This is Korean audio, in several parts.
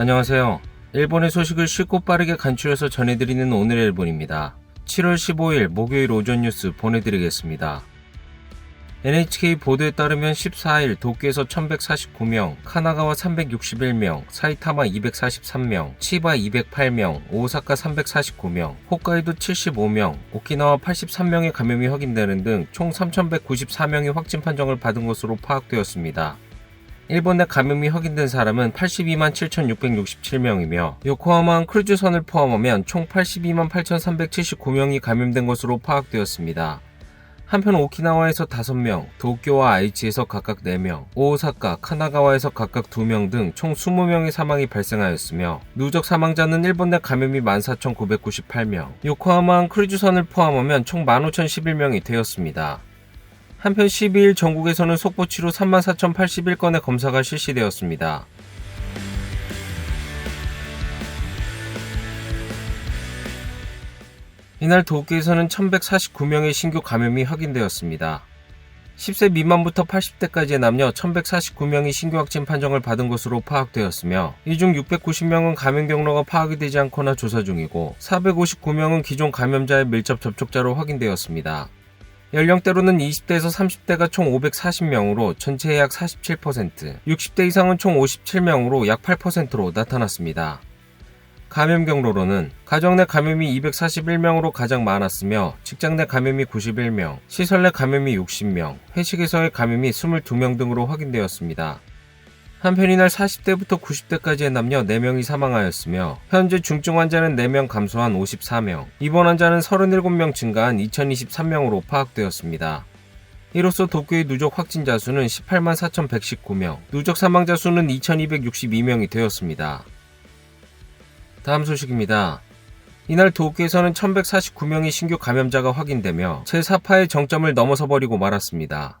안녕하세요. 일본의 소식을 쉽고 빠르게 간추려서 전해드리는 오늘의 일본입니다. 7월 15일 목요일 오전 뉴스 보내드리겠습니다. NHK 보도에 따르면 14일 도쿄에서 1149명, 카나가와 361명, 사이타마 243명, 치바 208명, 오사카 349명, 홋카이도 75명, 오키나와 83명의 감염이 확인되는 등 총 3194명이 확진 판정을 받은 것으로 파악되었습니다. 일본 내 감염이 확인된 사람은 82만 7,667명이며 요코하마항 크루즈선을 포함하면 총 82만 8,379명이 감염된 것으로 파악되었습니다. 한편 오키나와에서 5명, 도쿄와 아이치에서 각각 4명, 오사카, 카나가와에서 각각 2명 등 총 20명의 사망이 발생하였으며 누적 사망자는 일본 내 감염이 14,998명, 요코하마항 크루즈선을 포함하면 총 15,011명이 되었습니다. 한편 12일 전국에서는 속보치로 34,081건의 검사가 실시되었습니다. 이날 도쿄에서는 1149명의 신규 감염이 확인되었습니다. 10세 미만부터 80대까지의 남녀 1149명이 신규 확진 판정을 받은 것으로 파악되었으며 이 중 690명은 감염 경로가 파악이 되지 않거나 조사 중이고 459명은 기존 감염자의 밀접 접촉자로 확인되었습니다. 연령대로는 20대에서 30대가 총 540명으로 전체의 약 47%, 60대 이상은 총 57명으로 약 8%로 나타났습니다. 감염 경로로는 가정 내 감염이 241명으로 가장 많았으며 직장 내 감염이 91명, 시설 내 감염이 60명, 회식에서의 감염이 22명 등으로 확인되었습니다. 한편 이날 40대부터 90대까지의 남녀 4명이 사망하였으며 현재 중증 환자는 4명 감소한 54명, 입원 환자는 37명 증가한 2023명으로 파악되었습니다. 이로써 도쿄의 누적 확진자 수는 18만 4,119명, 누적 사망자 수는 2,262명이 되었습니다. 다음 소식입니다. 이날 도쿄에서는 1149명의 신규 감염자가 확인되며 제4파의 정점을 넘어서 버리고 말았습니다.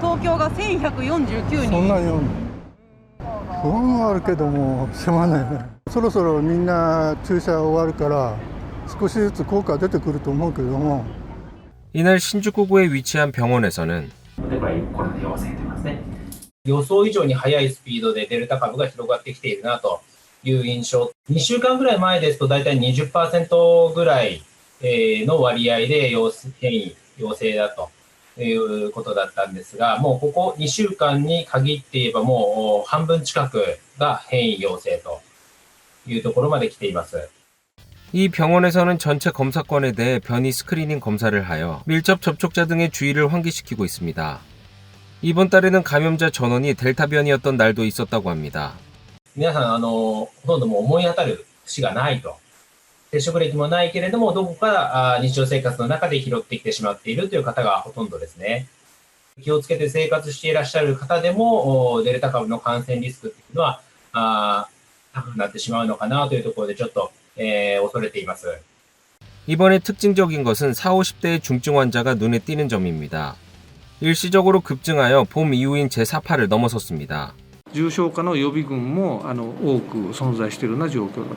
東京が1149人そんなに不安はあるけどもしょうがないねそろそろみんな注射終わるから少しずつ効果出てくると思うけども 이날 신주쿠구에 위치한 병원에서는 例えばコロナ陽性と言いますね。予想以上に速いスピードでデルタ株が広がってきているなという印象。2週間ぐらい前ですと大体20%ぐらいえーの割合で陽性変異、陽性だと いうことだったんですが、もうここ2週間に限って言えばもう半分近くが変異陽性というところまで来ています。 이 병원에서는 전체 검사권에 대해 변이 스크리닝 검사를 하여 밀접 접촉자 등의 주의를 환기시키고 있습니다. 이번 달에는 감염자 전원이 델타 변이였던 날도 있었다고 합니다. 皆さん、あの、ほとんどもう思い当たる節がないと。 接触歴もないけれども、どこかあ日常生活の中で拾ってきてしまっているという方がほとんどですね。気をつけて生活していらっしゃる方でも、おデルタ株の感染リスクっていうのは、あ高くなってしまうのかなというところで、ちょっと、えー恐れています。 이번에 특징적인 것은 4, 50대의 중증 환자가 눈에 띄는 점입니다. 일시적으로 급증하여 봄 이후인 제4파를 넘어섰습니다. 重症化の予備軍もあの多く存在しているような状況だと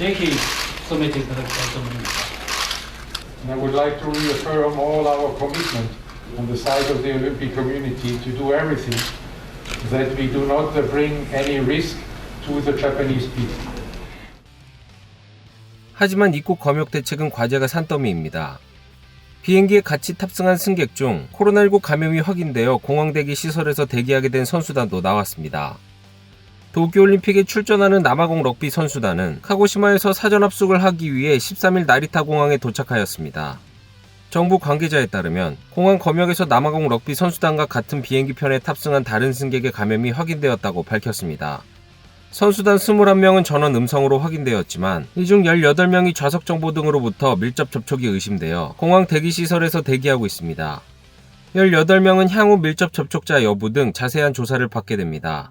되기 소매진 그런 결정입니다. And I would like to reaffirm all our commitment on the side of the Olympic community to do everything that we do not bring any risk to the Japanese people. 하지만 입국 검역 대책은 과제가 산더미입니다. 비행기에 같이 탑승한 승객 중 코로나19 감염이 확인되어 공항 대기 시설에서 대기하게 된 선수단도 나왔습니다. 도쿄올림픽에 출전하는 남아공 럭비 선수단은 카고시마에서 사전 합숙을 하기 위해 13일 나리타 공항에 도착하였습니다. 정부 관계자에 따르면 공항 검역에서 남아공 럭비 선수단과 같은 비행기 편에 탑승한 다른 승객의 감염이 확인되었다고 밝혔습니다. 선수단 21명은 전원 음성으로 확인되었지만 이 중 18명이 좌석 정보 등으로부터 밀접 접촉이 의심되어 공항 대기시설에서 대기하고 있습니다. 18명은 향후 밀접 접촉자 여부 등 자세한 조사를 받게 됩니다.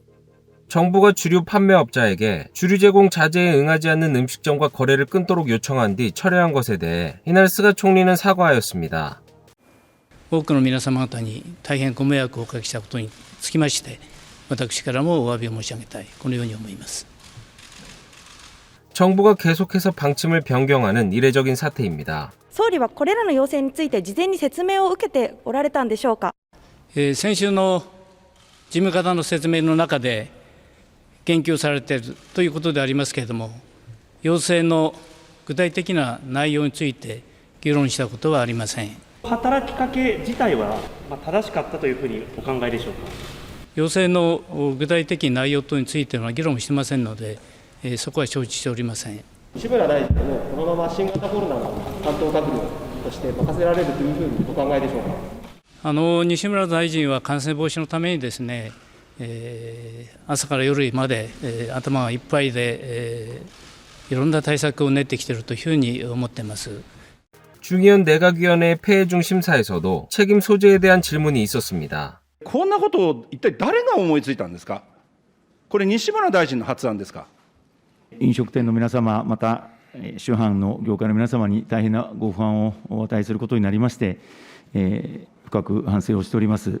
정부가 주류 판매업자에게 주류 제공 자재에 응하지 않는 음식점과 거래를 끊도록 요청한 뒤 철회한 것에 대해 이날 스가 총리는 사과하였습니다. 多くの皆様方に大変ご迷惑をおかけしたことにつきまして、私からもお詫びを申し上げたい、このように思います。 정부가 계속해서 방침을 변경하는 이례적인 사태입니다. 総理はこれらの要請について事前に説明を受けておられたんでしょうかえー先週の事務方の説明の中で 言及されているということでありますけれども、要請の具体的な内容について議論したことはありません。働きかけ自体はまあ正しかったというふうにお考えでしょうか？要請のお具体的内容等については議論してませんので、えーそこは承知しておりません。西村大臣もこのまま新型コロナの担当閣僚として任せられるというふうにお考えでしょうか？あの西村大臣は感染防止のためにですね、えー朝から夜まで、えー頭がいっぱいで、えーいろんな対策を練ってきているというふうに思っています。 중의원 내각위원회 폐해 중 심사에서도 책임 소재에 대한 질문이 있었습니다. こんなことを一体誰が思いついたんですか、これ、西村大臣の発案ですか。飲食店の皆様、またえー主販の業界の皆様に大変なご不安をお与えすることになりまして、えー深く反省をしております。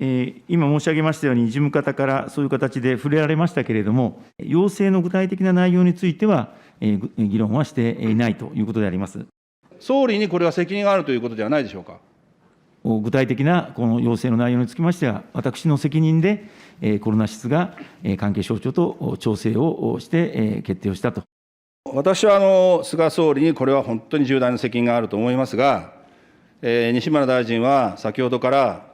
えー今申し上げましたように、事務方からそういう形で触れられましたけれども、要請の具体的な内容については、議論はしていないということであります。総理にこれは責任があるということではないでしょうか？お具体的なこの要請の内容につきましては、私の責任で、えーコロナ室がえー関係省庁とお調整をして、えー決定をしたと。私はあの菅総理にこれは本当に重大な責任があると思いますが、えー西村大臣は先ほどから、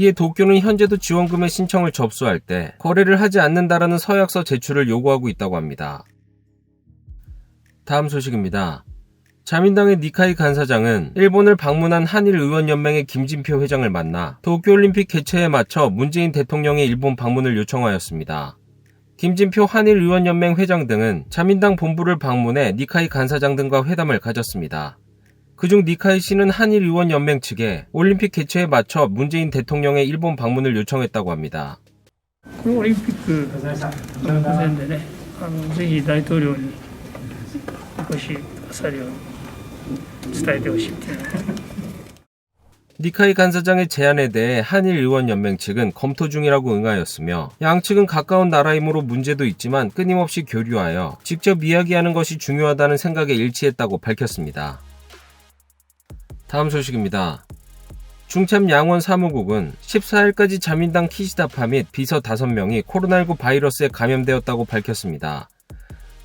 이에 도쿄는 현재도 지원금의 신청을 접수할 때 거래를 하지 않는다라는 서약서 제출을 요구하고 있다고 합니다. 다음 소식입니다. 자민당의 니카이 간사장은 일본을 방문한 한일 의원연맹의 김진표 회장을 만나 도쿄올림픽 개최에 맞춰 문재인 대통령의 일본 방문을 요청하였습니다. 김진표 한일의원연맹 회장 등은 자민당 본부를 방문해 니카이 간사장 등과 회담을 가졌습니다. 그중 니카이 씨는 한일의원연맹 측에 올림픽 개최에 맞춰 문재인 대통령의 일본 방문을 요청했다고 합니다. このオリンピック目前でね、あのぜひ大統領にお越しくださるように伝えてほしいっていうのは 니카이 간사장의 제안에 대해 한일 의원연맹 측은 검토 중이라고 응하였으며 양측은 가까운 나라이므로 문제도 있지만 끊임없이 교류하여 직접 이야기하는 것이 중요하다는 생각에 일치했다고 밝혔습니다. 다음 소식입니다. 중참 양원 사무국은 14일까지 자민당 키시다파 및 비서 5명이 코로나19 바이러스에 감염되었다고 밝혔습니다.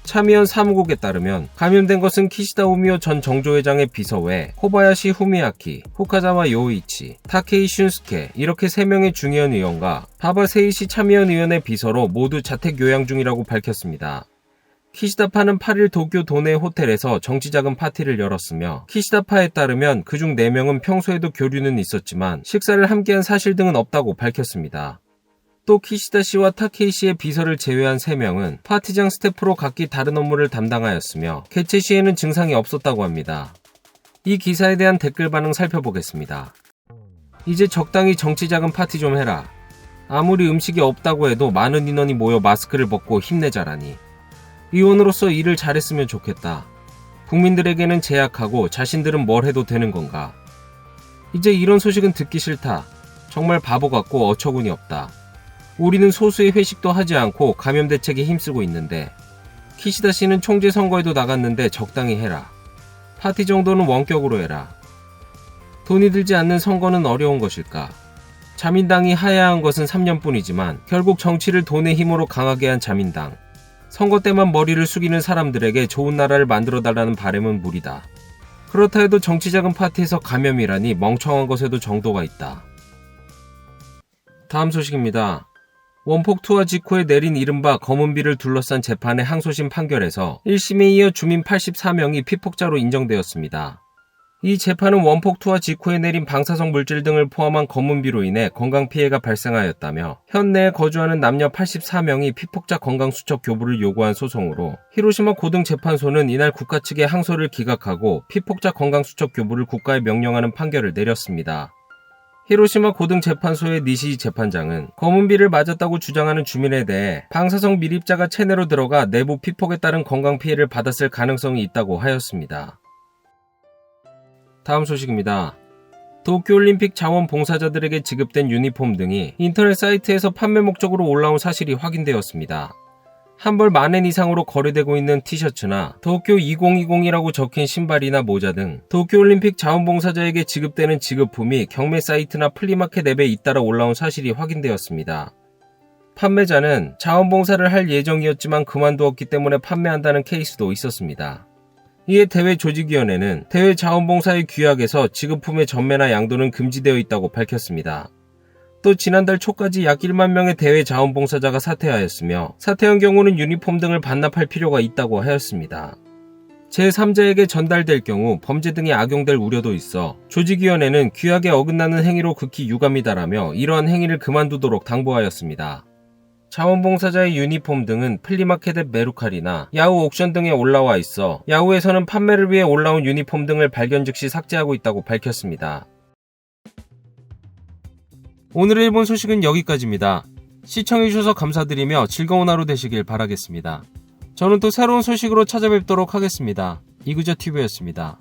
참의원 사무국에 따르면 감염된 것은 키시다 우미오 전 정조회장의 비서 외 코바야시 후미야키, 후카자와 요이치, 타케이 슌스케 이렇게 3명의 중의원 의원과 바바 세이시 참의원 의원의 비서로 모두 자택 요양 중이라고 밝혔습니다. 키시다파는 8일 도쿄 도내 호텔에서 정치자금 파티를 열었으며 키시다파에 따르면 그중 4명은 평소에도 교류는 있었지만 식사를 함께한 사실 등은 없다고 밝혔습니다. 또 키시다 씨와 타케이 씨의 비서를 제외한 3명은 파티장 스태프로 각기 다른 업무를 담당하였으며 개최 시에는 증상이 없었다고 합니다. 이 기사에 대한 댓글 반응 살펴보겠습니다. 이제 적당히 정치자금 파티 좀 해라. 아무리 음식이 없다고 해도 많은 인원이 모여 마스크를 벗고 힘내자라니. 의원으로서 일을 잘했으면 좋겠다. 국민들에게는 제약하고 자신들은 뭘 해도 되는 건가. 이제 이런 소식은 듣기 싫다. 정말 바보 같고 어처구니 없다. 우리는 소수의 회식도 하지 않고 감염 대책에 힘쓰고 있는데 키시다 씨는 총재 선거에도 나갔는데 적당히 해라. 파티 정도는 원격으로 해라. 돈이 들지 않는 선거는 어려운 것일까? 자민당이 하야한 것은 3년뿐이지만 결국 정치를 돈의 힘으로 강하게 한 자민당. 선거 때만 머리를 숙이는 사람들에게 좋은 나라를 만들어 달라는 바램은 무리다. 그렇다 해도 정치 자금 파티에서 감염이라니 멍청한 것에도 정도가 있다. 다음 소식입니다. 원폭 투하 직후에 내린 이른바 검은비를 둘러싼 재판의 항소심 판결에서 1심에 이어 주민 84명이 피폭자로 인정되었습니다. 이 재판은 원폭 투하 직후에 내린 방사성 물질 등을 포함한 검은비로 인해 건강 피해가 발생하였다며 현내에 거주하는 남녀 84명이 피폭자 건강 수첩 교부를 요구한 소송으로 히로시마 고등재판소는 이날 국가 측의 항소를 기각하고 피폭자 건강 수첩 교부를 국가에 명령하는 판결을 내렸습니다. 히로시마 고등재판소의 니시 재판장은 검은비를 맞았다고 주장하는 주민에 대해 방사성 밀입자가 체내로 들어가 내부 피폭에 따른 건강 피해를 받았을 가능성이 있다고 하였습니다. 다음 소식입니다. 도쿄올림픽 자원 봉사자들에게 지급된 유니폼 등이 인터넷 사이트에서 판매 목적으로 올라온 사실이 확인되었습니다. 한 벌 만엔 이상으로 거래되고 있는 티셔츠나 도쿄 2020이라고 적힌 신발이나 모자 등 도쿄올림픽 자원봉사자에게 지급되는 지급품이 경매 사이트나 플리마켓 앱에 잇따라 올라온 사실이 확인되었습니다. 판매자는 자원봉사를 할 예정이었지만 그만두었기 때문에 판매한다는 케이스도 있었습니다. 이에 대회 조직위원회는 대회 자원봉사의 규약에서 지급품의 전매나 양도는 금지되어 있다고 밝혔습니다. 또 지난달 초까지 약 1만 명의 대회 자원봉사자가 사퇴하였으며 사퇴한 경우는 유니폼 등을 반납할 필요가 있다고 하였습니다. 제3자에게 전달될 경우 범죄 등이 악용될 우려도 있어 조직위원회는 규약에 어긋나는 행위로 극히 유감이다라며 이러한 행위를 그만두도록 당부하였습니다. 자원봉사자의 유니폼 등은 플리마켓 앱 메루칼이나 야후 옥션 등에 올라와 있어 야후에서는 판매를 위해 올라온 유니폼 등을 발견 즉시 삭제하고 있다고 밝혔습니다. 오늘의 일본 소식은 여기까지입니다. 시청해주셔서 감사드리며 즐거운 하루 되시길 바라겠습니다. 저는 또 새로운 소식으로 찾아뵙도록 하겠습니다. 이구저TV였습니다.